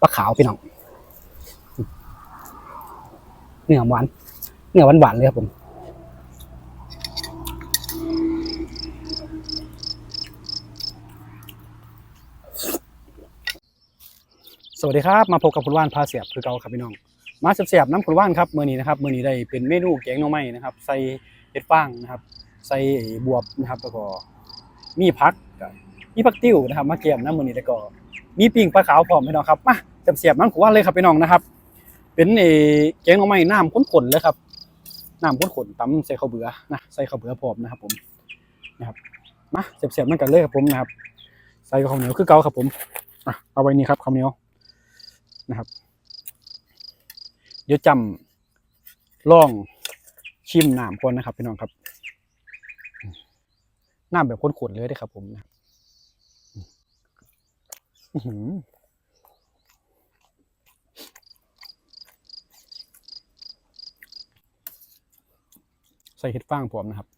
ปลาขาวพี่น้องเนื้อหวานเนื้อหวานหวานเลยครับผมสวัสดีครับ มาพบกับคุณว่านพาเสียบคือเก่าครับพี่น้อง มาเสียบน้ำคุณว่านครับมื้อนี้นะครับมื้อนี้ได้เป็นเมนูแกงหน่อไม้นะครับ ใส่เห็ดฟางนะครับ ใส่บวบนะครับแล้วก็มีผักมีผักติ้วนะครับ มาเกี่ยมน้ำมื้อนี้แล้วก็ มีปิ้งปลาขาวพร้อมพี่น้องครับมาเสียบๆน้ำคุณว่านเลยครับพี่น้องนะครับ เป็นเอแกงหน่อไม้น้ำข้นๆเลยครับน้ำข้นๆตำใส่ข้าวเบื่อนะใส่ข้าวเบื่อพร้อมนะครับ ผมนะครับมาเสียบๆมันกันเลยครับผมนะครับ ใส่ข้าวเหนียวคือเกาครับผมอะเอาไว้นี่ครับข้าวเหนียวนะครับ เดี๋ยวจำล่องชิมน้ำก่อนนะครับพี่น้องครับน้ำแบบข้นๆเลยได้ครับผมนะครับ ใส่เห็ดฟางพร้อมนะครับ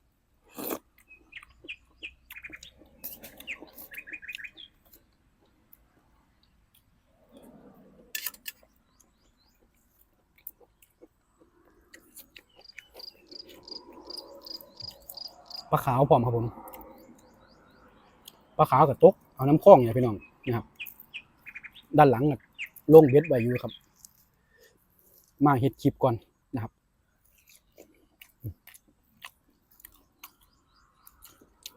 ปลาขาวพร้อมครับผม ปลาขาวกับตก เอาน้ำคล้องเนี่ยพี่น้องนะครับ ด้านหลังน่ะลงเบ็ดไว้อยู่ครับ มาเห็ดคลิปก่อนนะครับ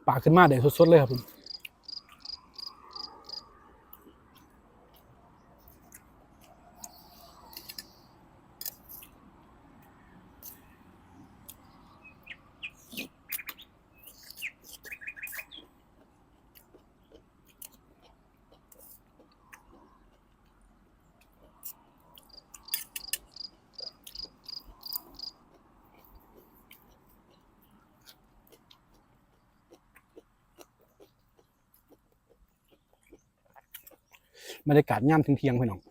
ปากขึ้นมาเด๋ยวสดๆเลยครับผม บรรยากาศย่ำถึงเที่ยงๆพี่น้อง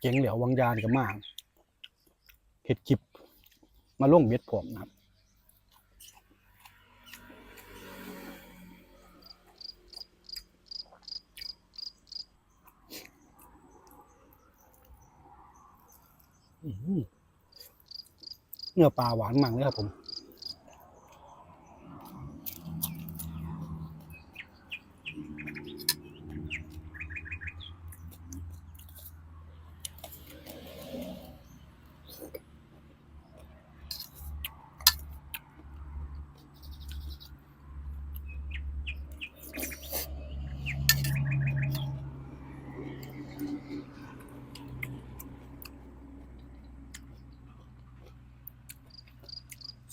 เจ๋งเหลียววังยานกับมาเห็ดกิบมาล่งเบ็ดผมนะครับเนื้อปลาหวานมากเลยครับผม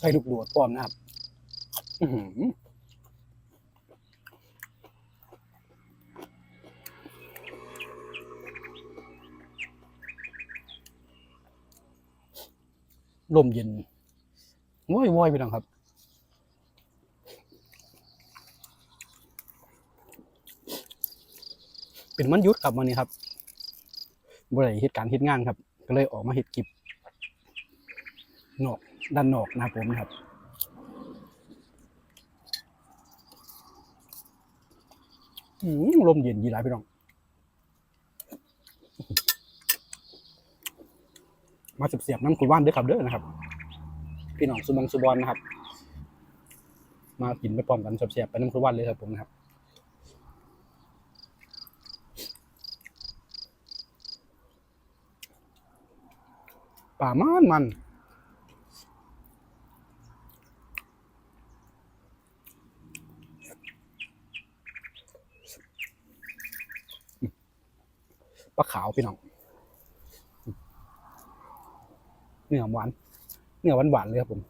ใส่ลูกโดดพร้อมนะครับลมเย็นว้อยว้อยไปน้องครับเป็นมันยุดครับวันนี้ครับบริเหตุการณ์เหตุงานครับ ก็เลยออกมาเห็ดกิบนอก ด้านนอกนะครับผมนะครับอืมลมเย็นยีหลายพี่น้อง มาเสียบๆน้ำคุณว่านด้วยครับเด้อนะครับ พี่น้องสุบองสุบอลนะครับ มากินไปพร้อมกันเสียบๆไปน้ำคุณว่านเลยครับผมนะครับป่ามันมัน ลาขาวพี่น้องเนื้อหวานเนื้อหวานหวานๆเลยครับผม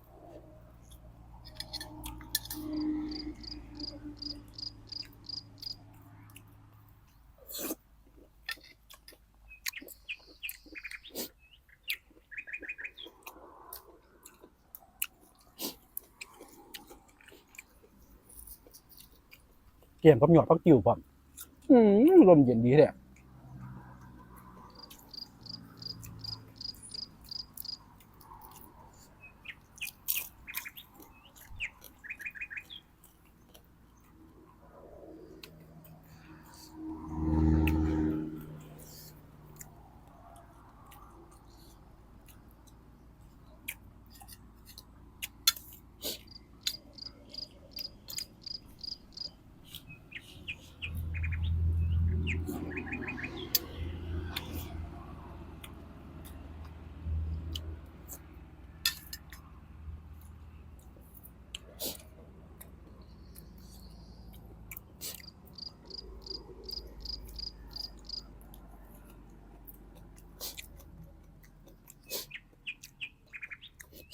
เกี่ยมกับหยอดพักจิ๋วพร้อมอืมลมเย็นดีเลย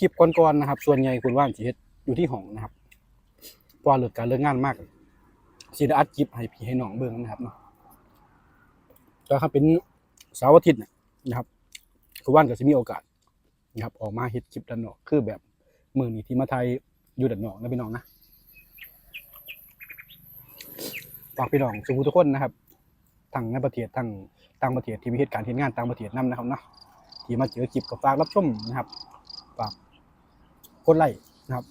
ลิปก่อนๆนะครับ ส่วนใหญ่คุณว่านสิเฮ็ดอยู่ที่ห้องนะครับเพราะเลิกการเลิกงานมากสิได้อัดคลิปให้พี่ให้น้องเบิ่งนะครับเนาะแต่ถ้าเป็นเสาร์อาทิตย์นะครับคุณว่านก็สิมีโอกาสนะครับ ออกมาเฮ็ดคลิปด้านนอกคือแบบมือนี้ที่มาไทยอยู่ด้านนอกนะพี่น้องนะฝากพี่น้องสุขทุกคนนะครับทั้งในประเทศทั้งต่างประเทศที่มีเหตุการณ์ที่งานต่างประเทศนํนะครับเนาะที่มาเจอคลิปก็ฝากรับชมนะครับ กดไลค์นะครับ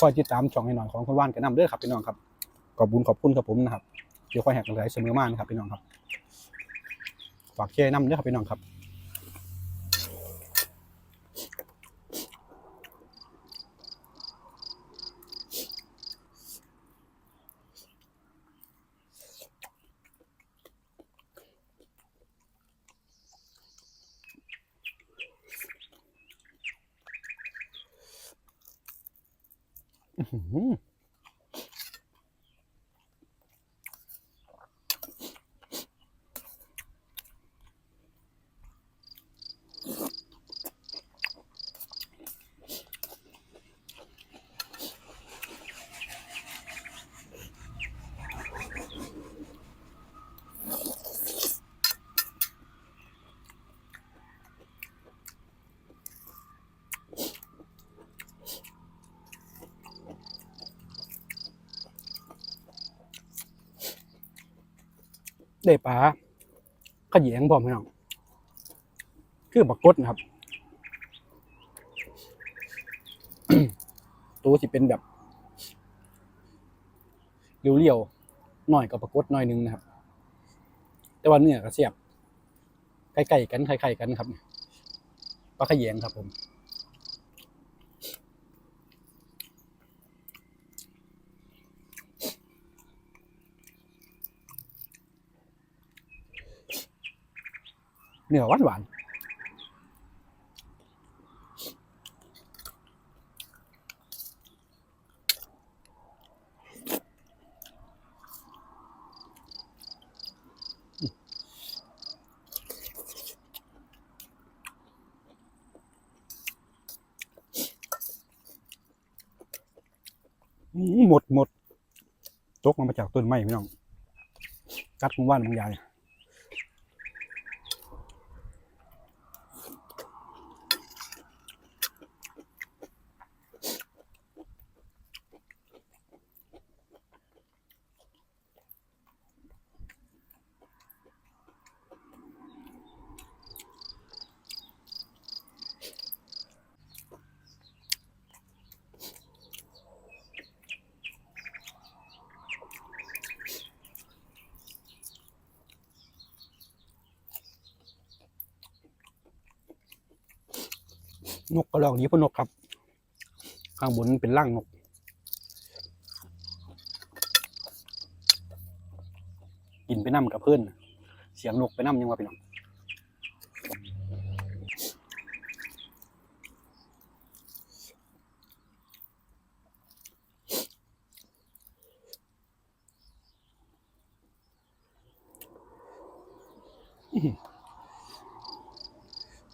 คอยติดตามช่องให้หน่อยของคุณว่านกันนำเด้อครับพี่น้องครับขอบคุณขอบคุณครับผมนะครับเดี๋ยวคอยแหกกำลังใจเสมอมานะครับพี่น้องครับฝากแชร์นำเด้อครับพี่น้องครับ Mm-hmm. ได้ปลาขะแยงพร้อมพี่น้องคือบักกดนะครับตัวสิเป็นแบบเรียวๆหน่อยกับปรากฏหน่อยหนึงนะครับ แต่ว่าเนื้อก็เสียบใกล้ๆกันคล้ๆกันครับปลาขะแยงครับผม เนื้อหวานหวานหมดหมดตกมาจากต้นไม้พี่น้องกัดของว่านบางย่าง นกกระรอกนี้พนกครับ ข้างบนเป็นร่างนก กินไปน้ำกับเพื่อนเสียงนกไปน้ำยังว่าพี่น้อง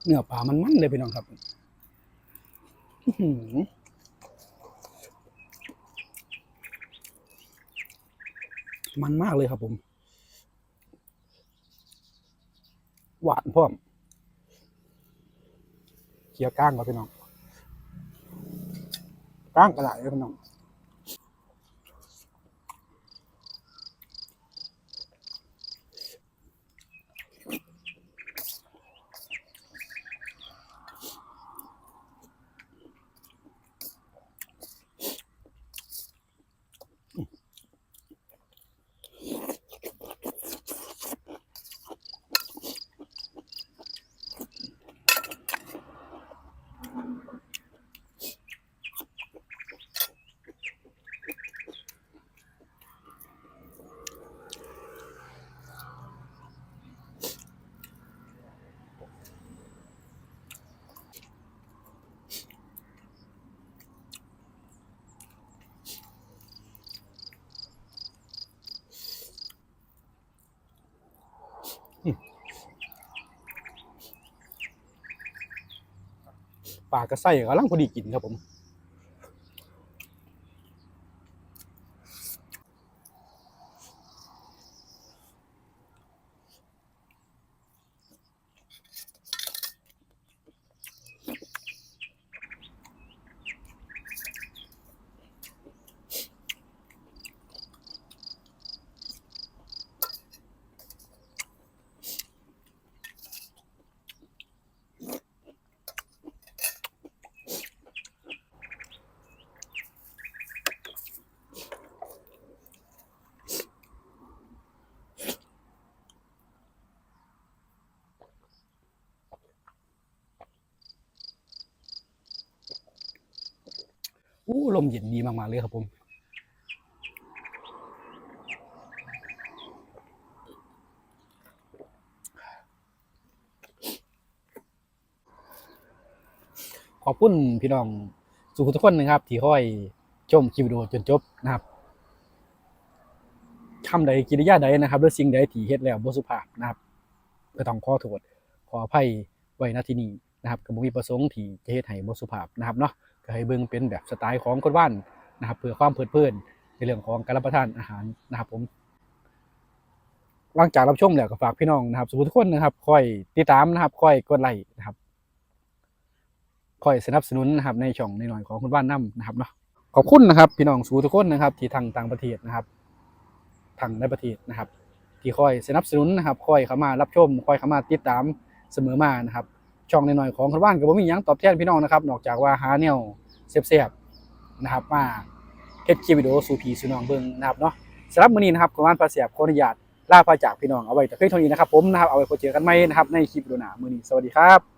เนื้อปลามันมันเลยพี่น้องครับ มันมากเลยครับผม หวานพร้อมเคี่ยวก้างก็พี่น้องก้างกระไหลเลยพี่น้อง ปลากระไส้กำลังพอดีกินครับผม อู้ลมเย็นดีมากๆเลยครับผมขอบคุณพี่น้องสุขทุกคนนะครับ ที่คอยชมคลิปวิดีโอจนจบนะครับคำใดกิริยาใดนะครับหรือสิ่งใดที่เฮ็ดแล้วบ่สุภาพนะครับก็ต้องขอโทษขออภัยไว้ณที่นี้นะครับก็บ่มีประสงค์ที่จะเฮ็ดให้บ่สุภาพนะครับเนาะ ก็ให้เบิ่งเป็นแบบสไตล์ของคนว่านนะครับเพื่อความเพลิดเพลินในเรื่องของการรับประทานอาหารนะครับผมหลังจากรับชมแล้วก็ฝากพี่น้องนะครับสุขทุกคนนะครับคอยติดตามนะครับคอยกดไลค์นะครับคอยสนับสนุนนะครับในช่องในหน่อยของคุณบ้านน้ำนะครับเนาะขอบคุณนะครับ พี่น้องสู่ทุกคนนะครับ ที่ทางต่างประเทศนะครับทางในประเทศนะครับ ที่คอยสนับสนุนนะครับคอยเข้ามารับชมคอยเข้ามาติดตามเสมอมานะครับ ช่องในหน่อยของคุณบ้านก็บ่มีหยังตอบแทนพี่น้องนะครับ นอกจากว่าหาแนวเสียบๆนะครับมาเฮ็ดคลิปวิดีโอสู่พี่สู่น้องเบิ่งนะครับเนาะสำหรับมื้อนี้นะครับคุณบ้านพาเสียบขออนุญาตลาพาจากพี่น้องเอาไว้แต่เพียงเท่านี้นะครับผมนะครับเอาไว้พบเจอกันใหม่นะครับในคลิปวิดีโอหน้ามื้อนี้สวัสดีครับ